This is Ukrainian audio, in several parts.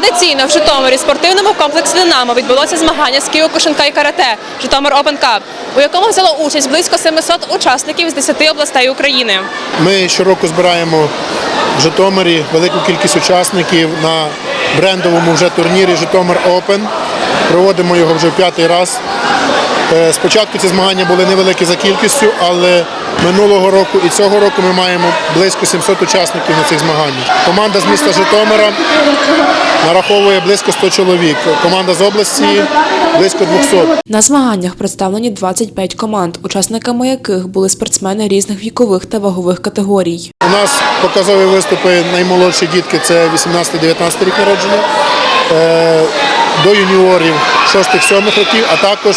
Традиційно в Житомирі спортивному комплексі Динамо відбулося змагання з кіокушинка і карате Житомир Open Cup, у якому взяло участь близько 700 учасників з 10 областей України. Ми щороку збираємо в Житомирі велику кількість учасників на брендовому вже турнірі Житомир Open. Проводимо його вже в п'ятий раз. Е, Спочатку ці змагання були невеликі за кількістю, але минулого року і цього року ми маємо близько 700 учасників на цих змаганнях. Команда з міста Житомира нараховує близько 100 чоловік. Команда з області близько 200. На змаганнях представлені 25 команд, учасниками яких були спортсмени різних вікових та вагових категорій. У нас показові виступи наймолодші дітки це 18-19 рік народження. Е, До юніорів 6-7 років, а також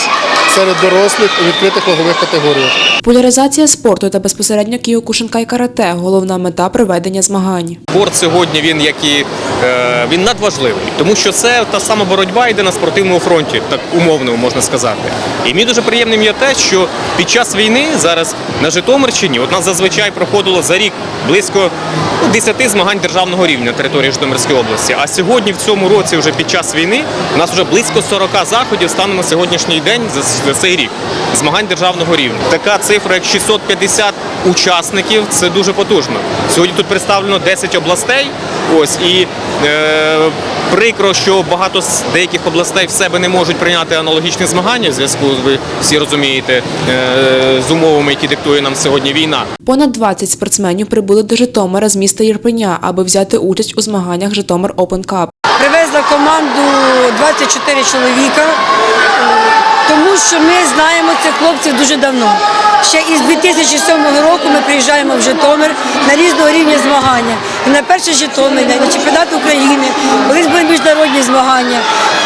серед дорослих у відкритих вагових категоріях. Популяризація спорту та безпосередньо кіокушинка і карате головна мета проведення змагань. Спорт сьогодні він як і е, він надважливий, тому що це та сама боротьба йде на спортивному фронті, так умовно можна сказати. І мені дуже приємним є те, що під час війни зараз на Житомирщині от нас зазвичай проходило за рік близько ну, 10 змагань державного рівня на території Житомирської області. А сьогодні в цьому році, вже під час війни, у нас вже близько 40 заходів станом на сьогоднішній день за, цей рік змагань державного рівня. Така цифра, як 650 учасників, це дуже потужно. Сьогодні тут представлено 10 областей. Ось і е, прикро, що багато з деяких областей в себе не можуть прийняти аналогічні змагання в зв'язку, ви всі розумієте, е, з умовами, які диктує нам сьогодні війна. Понад 20 спортсменів прибули до Житомира з міста Єрпеня, аби взяти участь у змаганнях Житомир Open Cup. Привезла команду 24 чоловіка, тому що ми знаємо цих хлопців дуже давно. Ще із 2007 року ми приїжджаємо в Житомир на різного рівня змагання. І на перший Житомир, на чемпіонат України, колись були міжнародні змагання.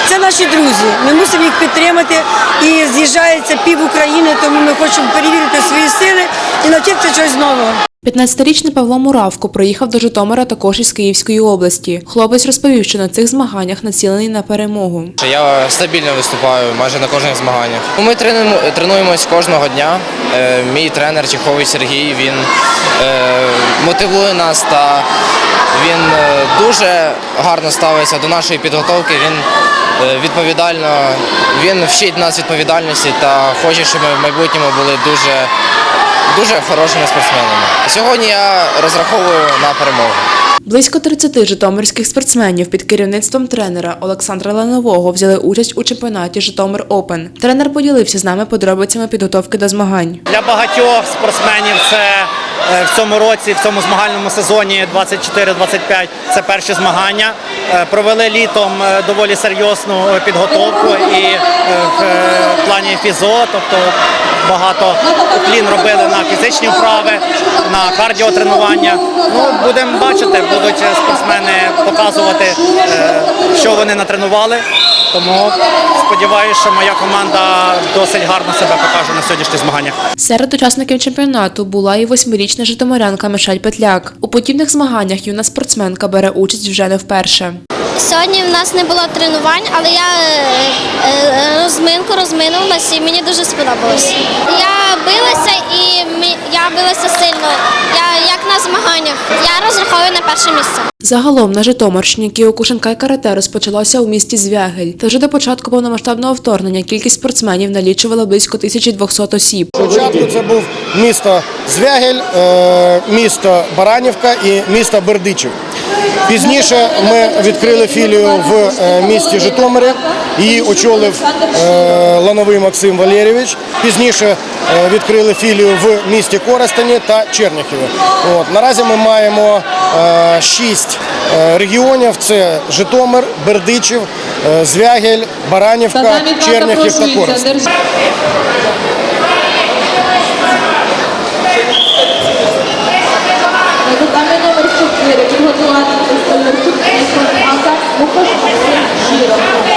Це наші друзі. Ми мусимо їх підтримати. І з'їжджається пів України, тому ми хочемо перевірити свої сили і навчитися чогось нового. 15-річний Павло Муравко приїхав до Житомира також із Київської області. Хлопець розповів, що на цих змаганнях націлений на перемогу. Я стабільно виступаю майже на кожних змаганнях. Ми тренуємо, тренуємось кожного дня. Е, Мій тренер Чеховий Сергій він е, мотивує нас та він е, дуже гарно ставиться до нашої підготовки. Він відповідально він вчить нас відповідальності та хоче, щоб ми в майбутньому були дуже, дуже хорошими спортсменами. Сьогодні я розраховую на перемогу. Близько 30 житомирських спортсменів під керівництвом тренера Олександра Ланового взяли участь у чемпіонаті Житомир Опен. Тренер поділився з нами подробицями підготовки до змагань. Для багатьох спортсменів це в цьому році, в цьому змагальному сезоні 24-25 це перші змагання. Е, Провели літом е, доволі серйозну підготовку і е, в е, плані фізо, тобто багато уклін робили на фізичні вправи, на кардіотренування. Ну, будемо бачити, будуть спортсмени показувати, е, що вони натренували. Тому сподіваюся, що моя команда досить гарно себе покаже на сьогоднішніх змаганнях. Серед учасників чемпіонату була і восьмирічна житомирянка Мишель Петляк. У подібних змаганнях юна спортсменка бере участь вже не вперше. Сьогодні в нас не було тренувань, але я е, е, розминку розминулася і мені дуже сподобалось. Я билася і я билася сильно, я, як на змаганнях. Я розраховую на перше місце. Загалом на Житомирщині кіокушинка і карате розпочалося у місті Звягель. Та вже до початку повномасштабного вторгнення кількість спортсменів налічувала близько 1200 осіб. Спочатку це був місто Звягель, е, місто Баранівка і місто Бердичів. Пізніше ми відкрили філію в е, місті Житомирі. Її очолив е, Лановий Максим Валерійович. Пізніше е, відкрили філію в місті Коростені та Черніхові. От. Наразі ми маємо е, шість регіонів: це Житомир, Бердичів, Звягель, Баранівка, Черніхів та Коростень. Запитання номер 4. Підготувати представників інформація Лукаш Максим